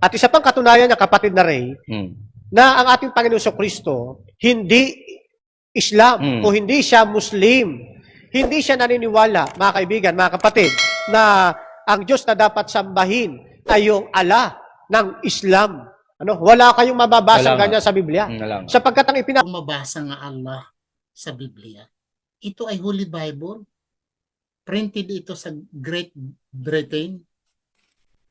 At isa pang katunayan niya, kapatid na Ray, Mm. na ang ating Panginoon sa Kristo, hindi Islam Mm. o hindi siya Muslim. Hindi siya naniniwala, mga kaibigan, mga kapatid, na ang Diyos na dapat sambahin ay yung Allah ng Islam. Ano? Wala kayong mababasa ganyan sa Biblia. Mm, alam. Sapagkat ang ipina Kung mabasa nga Allah sa Biblia, ito ay Holy Bible. Printed ito sa Great Britain.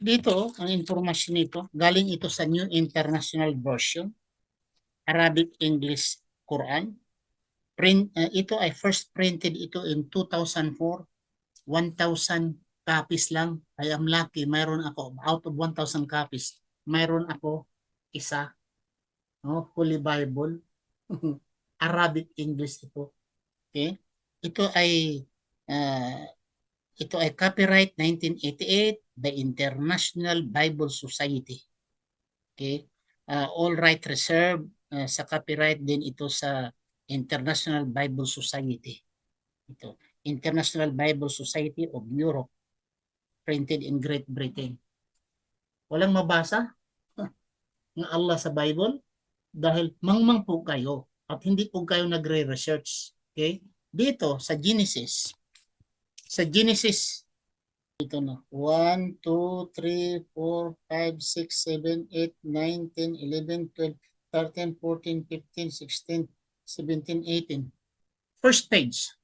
Dito, ang informasyon nito, galing ito sa New International Version, Arabic English Quran. Print, uh, ito ay first printed ito in 2004. 1,000 copies lang. I am lucky, mayroon ako, out of 1,000 copies, mayroon ako isa. No? Holy Bible. Arabic English ito. Okay? Ito ay uh, ito ay copyright 1988 by International Bible Society. Okay? Uh, all right reserved uh, sa copyright din ito sa International Bible Society. Ito, International Bible Society of Europe printed in Great Britain. Walang mabasa ng Allah sa Bible dahil mangmang po kayo at hindi po kayo nagre-research. Okay? Dito sa Genesis, sa Genesis, ito na, 1, 2, 3, 4, 5, 6, 7, 8, 9, 10, 11, 12, 13, 14, 15, 16, 17, 18. First page,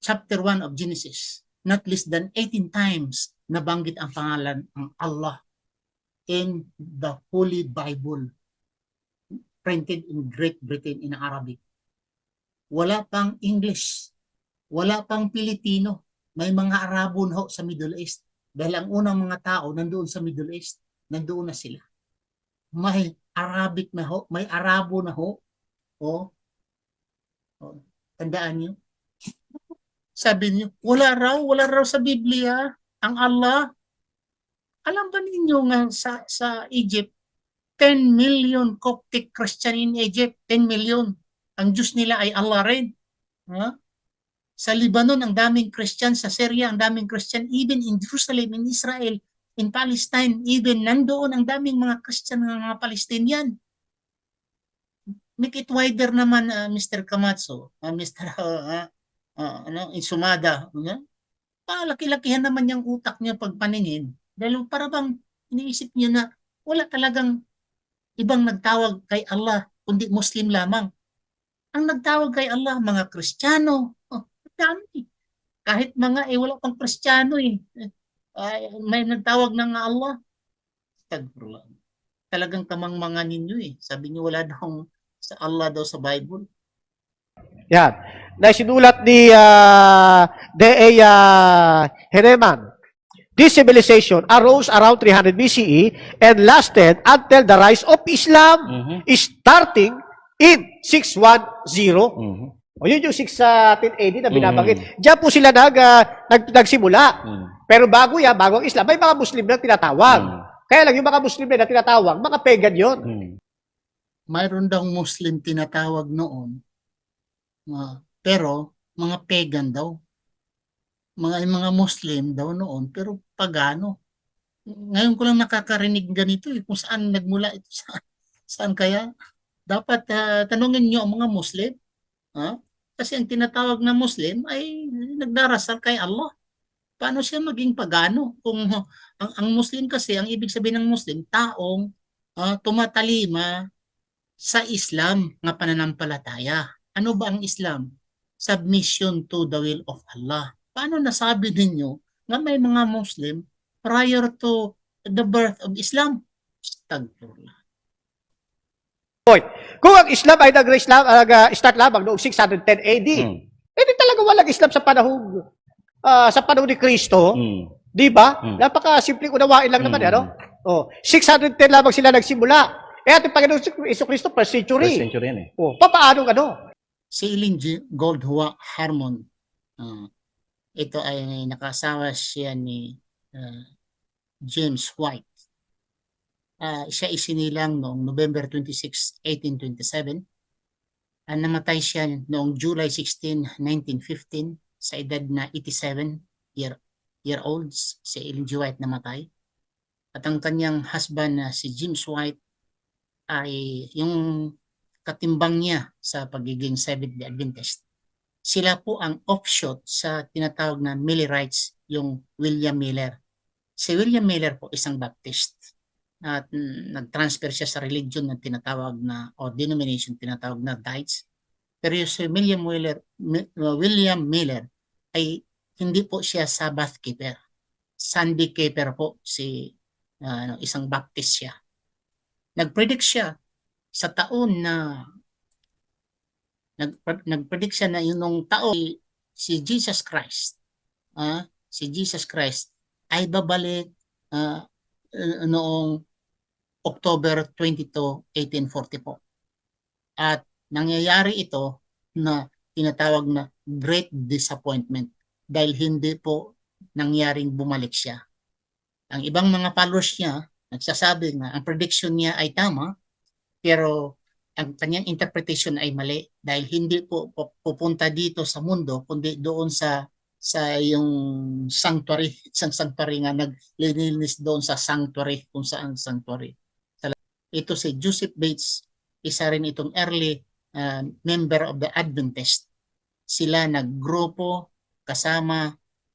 chapter 1 of Genesis, not less than 18 times nabanggit ang pangalan ng Allah in the Holy Bible printed in Great Britain in Arabic. Wala pang English. Wala pang Pilipino. May mga Arabo ho sa Middle East. Dahil ang unang mga tao nandoon sa Middle East, nandoon na sila. May Arabic na ho, may Arabo na ho. O, o tandaan niyo. Sabi niyo, wala raw, wala raw sa Biblia ang Allah. Alam ba ninyo nga sa, sa Egypt, 10 million Coptic Christian in Egypt, 10 million. Ang Diyos nila ay Allah rin. Ha? Sa Lebanon, ang daming Christian. Sa Syria, ang daming Christian. Even in Jerusalem, in Israel, in Palestine, even nandoon ang daming mga Christian ng mga Palestinian. Make it wider naman, uh, Mr. Camacho, uh, Mr. Uh, uh, ano, Insumada. Uh, laki-lakihan naman yung utak niya pag paningin. Dahil para bang iniisip niya na wala talagang ibang nagtawag kay Allah kundi Muslim lamang. Ang nagtawag kay Allah, mga Kristiyano. Oh, dami. Kahit mga, eh, wala pang Kristiyano eh. Ay, may nagtawag ng Allah. Tagpurla. Talagang kamangmangan ninyo eh. Sabi niyo wala daw sa Allah daw sa Bible. Yan. Na sinulat ni uh, D.A. Uh, Hereman. This civilization arose around 300 BCE and lasted until the rise of Islam Mhm. starting in 610. Mhm. O yun yung 610 AD na binabanggit. Diyan po sila nag, ah, nag, nagsimula. Mm. Pero bago yan, bago ang Islam, may mga Muslim na tinatawag. Mm. Kaya lang yung mga Muslim na tinatawag, mga pagan yun. Mm. mayroon daw Muslim tinatawag noon. Ah, pero mga pagan daw. Mga mga Muslim daw noon pero pagano. Ngayon ko lang nakakarinig ganito eh, kung saan nagmula ito sa saan kaya dapat ah, tanungin niyo ang mga Muslim. Ha? Kasi ang tinatawag na Muslim ay nagdarasal kay Allah. Paano siya maging pagano? Kung ang, ang Muslim kasi, ang ibig sabihin ng Muslim, taong ah, tumatalima sa Islam nga pananampalataya. Ano ba ang Islam? Submission to the will of Allah. Paano nasabi ninyo nga may mga Muslim prior to the birth of Islam? Astagfirullah. Kung ang Islam ay nag-start lamang noong 610 AD, Mm. eh di talaga walang Islam sa panahon ah, sa panahon ni Kristo. Mm. Di ba? Mm. Napaka-simple unawain lang naman, Mm. ano? Oh, 610 lamang sila nagsimula. Eh, ating Panginoon Iso Kristo, First century. century yan eh. Oh, papaano ano? Si Eileen G. Goldhua Harmon, ah, ito ay nakasawa siya ni ah, James White. Ah, siya isinilang noong November 26, 1827. Ah, namatay siya noong July 16, 1915 sa edad na 87 year year olds si Ellen G. White namatay. at ang kanyang husband na si James White ay yung katimbang niya sa pagiging Seventh-day Adventist. Sila po ang offshoot sa tinatawag na Millerites, yung William Miller. Si William Miller po isang Baptist at mm, nag-transfer siya sa religion na tinatawag na o denomination tinatawag na Dites. Pero yung si William Miller, Mi- uh, William Miller ay hindi po siya Sabbath keeper. Sunday keeper po si uh, isang Baptist siya. Nag-predict siya sa taon na nag nag-predict siya na yun nung taon si Jesus Christ ah si Jesus Christ ay babalik uh, noong October 22, 1840 po. At nangyayari ito na tinatawag na great disappointment dahil hindi po nangyaring bumalik siya. Ang ibang mga followers niya nagsasabi na ang prediction niya ay tama pero ang kanyang interpretation ay mali dahil hindi po pu- pupunta dito sa mundo kundi doon sa sa yung sanctuary, isang sanctuary nga naglilinis doon sa sanctuary kung saan sanctuary. Ito si Joseph Bates, isa rin itong early uh, member of the Adventist. Sila naggrupo kasama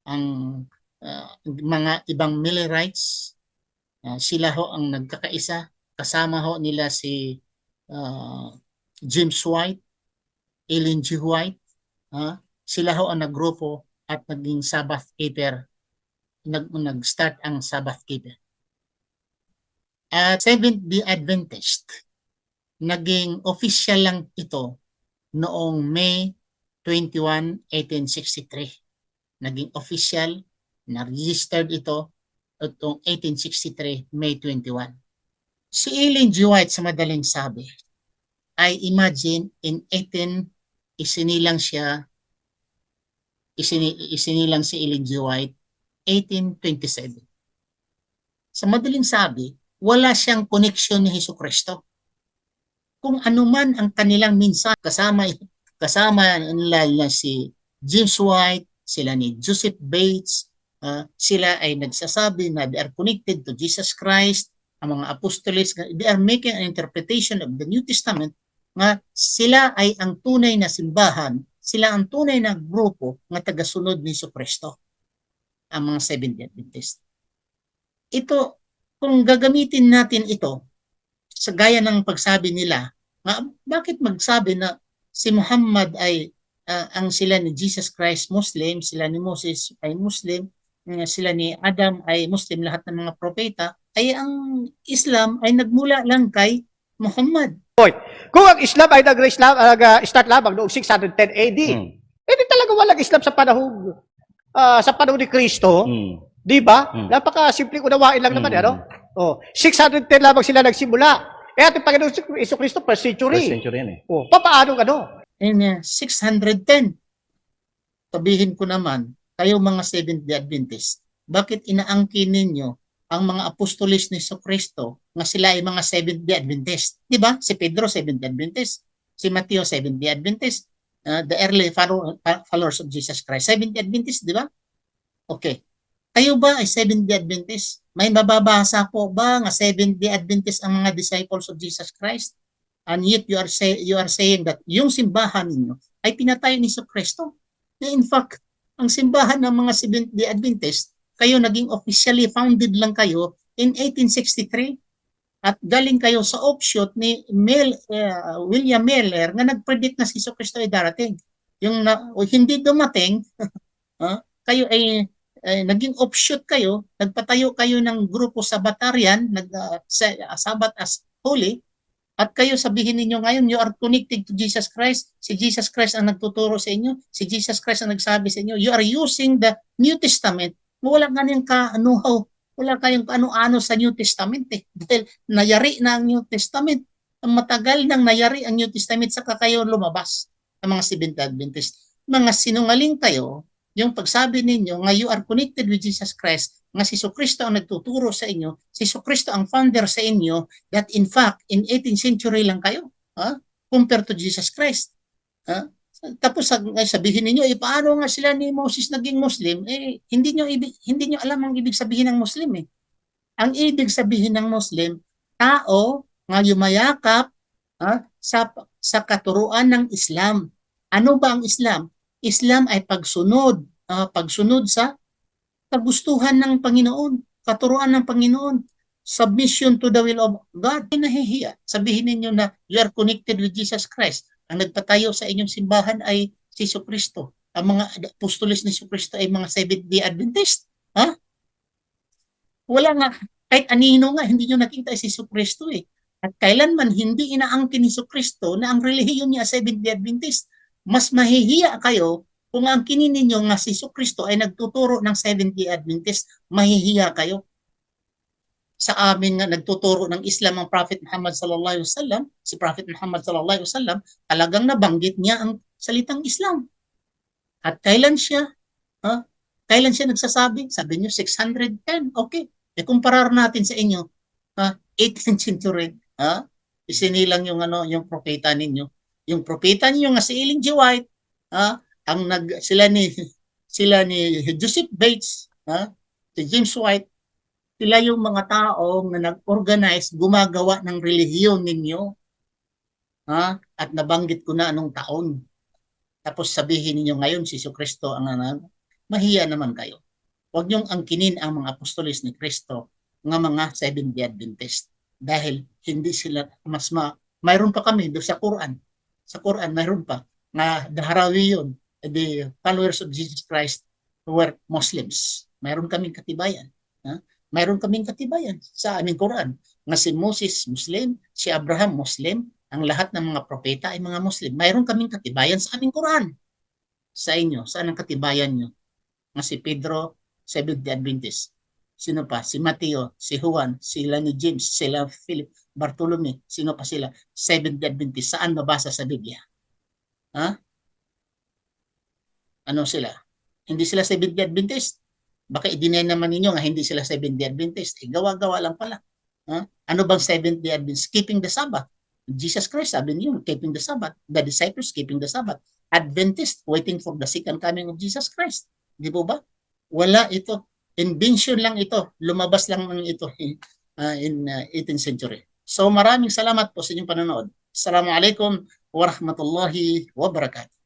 ang uh, mga ibang Millerites. Uh, sila ho ang nagkakaisa. Kasama ho nila si uh, James White, Ellen G. White. ah, sila ho ang naggrupo at naging Sabbath keeper. Nag, nag-start ang Sabbath keeper. At Seventh-day Adventist, naging official lang ito noong May 21, 1863. Naging official, na-registered ito noong 1863, May 21. Si Ellen G. White sa madaling sabi, I imagine in 18 isinilang siya isini, isinilang si Ellen G. White 1827. Sa madaling sabi, wala siyang koneksyon ni Hesus Kristo. Kung ano man ang kanilang minsan kasama kasama nila, si James White, sila ni Joseph Bates, ah, sila ay nagsasabi na they are connected to Jesus Christ, ang mga apostoles, they are making an interpretation of the New Testament nga sila ay ang tunay na simbahan, sila ang tunay na grupo nga tagasunod ni Kristo, ang mga Seventh-day Adventist. Ito, kung gagamitin natin ito, sa gaya ng pagsabi nila, nga, bakit magsabi na si Muhammad ay ah, ang sila ni Jesus Christ Muslim, sila ni Moses ay Muslim, nga sila ni Adam ay Muslim, lahat ng mga propeta, ay ang Islam ay nagmula lang kay Muhammad. Kung ang Islam ay nag-start lamang noong 610 AD, Mm. eh di talaga walang Islam sa panahon ah, sa panahon ni Kristo, Mm. Di ba? Mm. Napaka-simple unawain lang naman, Mm. ano? Oh, 610 lamang sila nagsimula. Eh ating Panginoon si Iso Kristo per century. century yan eh. Oh, papaano ano? And uh, 610. Sabihin ko naman, kayo mga Seventh-day Adventist, bakit inaangkin ninyo ang mga apostolis ni Hesus Kristo nga sila ay mga Seventh-day Adventist? Di ba? Si Pedro, Seventh-day Adventist. Si Mateo, Seventh-day Adventist. Uh, the early uh, followers of Jesus Christ. Seventh-day Adventist, di ba? Okay. Kayo ba ay Seventh-day Adventist? May mababasa po ba nga Seventh-day Adventist ang mga disciples of Jesus Christ? And yet you are say, you are saying that yung simbahan ninyo ay pinatay ni Hesus Kristo. Na in fact, ang simbahan ng mga Seventh-day Adventist, kayo naging officially founded lang kayo in 1863 at galing kayo sa offshoot ni Mel, uh, William Miller nga nagpredict na si Kristo ay darating. Yung na, hindi dumating, ah, kayo ay eh, naging offshoot kayo, nagpatayo kayo ng grupo Sabatarian, nag uh, uh, Sabat as holy, at kayo sabihin ninyo ngayon, you are connected to Jesus Christ. Si Jesus Christ ang nagtuturo sa inyo. Si Jesus Christ ang nagsabi sa inyo. You are using the New Testament. Wala nga niyang ka-know-how. Wala kayong ano-ano sa New Testament eh. Dahil nayari na ang New Testament. Ang matagal nang nayari ang New Testament saka kayo lumabas ang mga Seventh Adventist. Mga sinungaling kayo, yung pagsabi ninyo nga you are connected with Jesus Christ, nga si Kristo ang nagtuturo sa inyo, si Kristo ang founder sa inyo, that in fact, in 18th century lang kayo, ha? compared to Jesus Christ. Ha? Tapos sabihin ninyo, eh, paano nga sila ni Moses naging Muslim? Eh, hindi nyo, ibig, hindi nyo alam ang ibig sabihin ng Muslim eh. Ang ibig sabihin ng Muslim, tao nga yumayakap ah, sa sa katuruan ng Islam. Ano ba ang Islam? Islam ay pagsunod, ah, pagsunod sa kagustuhan ng Panginoon, katuruan ng Panginoon, submission to the will of God. Ay nahihiya. Sabihin ninyo na you are connected with Jesus Christ. Ang nagpatayo sa inyong simbahan ay si Jesu Kristo. Ang mga apostoles ni Jesu Kristo ay mga Seventh-day Adventist. Ha? Wala nga, kahit anino nga, hindi nyo nakita si Jesu Kristo eh. At kailanman hindi inaangkin ni Jesu Kristo na ang relihiyon niya Seventh-day Adventist. Mas mahihiya kayo kung ang kinin ninyo nga si Jesu Kristo ay nagtuturo ng Seventh-day Adventist, mahihiya kayo. Sa amin nga nagtuturo ng Islam ang Prophet Muhammad sallallahu alaihi wasallam, si Prophet Muhammad sallallahu alaihi wasallam, talagang nabanggit niya ang salitang Islam. At kailan siya, ha? Kailan siya nagsasabi? Sabi niyo 610. Okay. E kumparar natin sa inyo, ha? 18th century, ha? Isinilang yung ano, yung propeta ninyo. Yung propeta ninyo nga si Ellen G. White, ha? Ang nag sila ni sila ni Joseph Bates, ha? Si James White, sila yung mga tao na nag-organize, gumagawa ng relihiyon ninyo. Ha? At nabanggit ko na anong taon. Tapos sabihin ninyo ngayon si Kristo ang nanag, mahiya naman kayo. Huwag niyong angkinin ang mga apostolis ni Kristo nga mga Seventh-day Adventist dahil hindi sila mas ma mayroon pa kami do sa Quran. Sa Quran mayroon pa nga daharawi yun the followers of Jesus Christ who were Muslims. Mayroon kaming katibayan. Ha? Mayroon kaming katibayan sa aming Quran nga si Moses Muslim, si Abraham Muslim, ang lahat ng mga propeta ay mga Muslim. Mayroon kaming katibayan sa aming Quran. Sa inyo, saan ang katibayan nyo? Nga si Pedro, Seventh-day Adventist. Sino pa? Si Mateo, si Juan, sila ni James, sila Philip, Bartolome, sino pa sila? Seventh-day Adventist. Saan mabasa sa Biblia? Ha? Ano sila? Hindi sila Seventh-day Adventist? Baka i-deny naman ninyo nga hindi sila Seventh-day Adventist. Eh, gawa-gawa lang pala. Ha? Ano bang Seventh-day Adventist? Keeping the Sabbath. Jesus Christ, sabi niyo, keeping the Sabbath. The disciples, keeping the Sabbath. Adventist, waiting for the second coming of Jesus Christ. Di po ba? Wala ito. Invention lang ito. Lumabas lang ng ito uh, in uh, 18th century. So maraming salamat po sa inyong panonood. Assalamualaikum warahmatullahi wabarakatuh.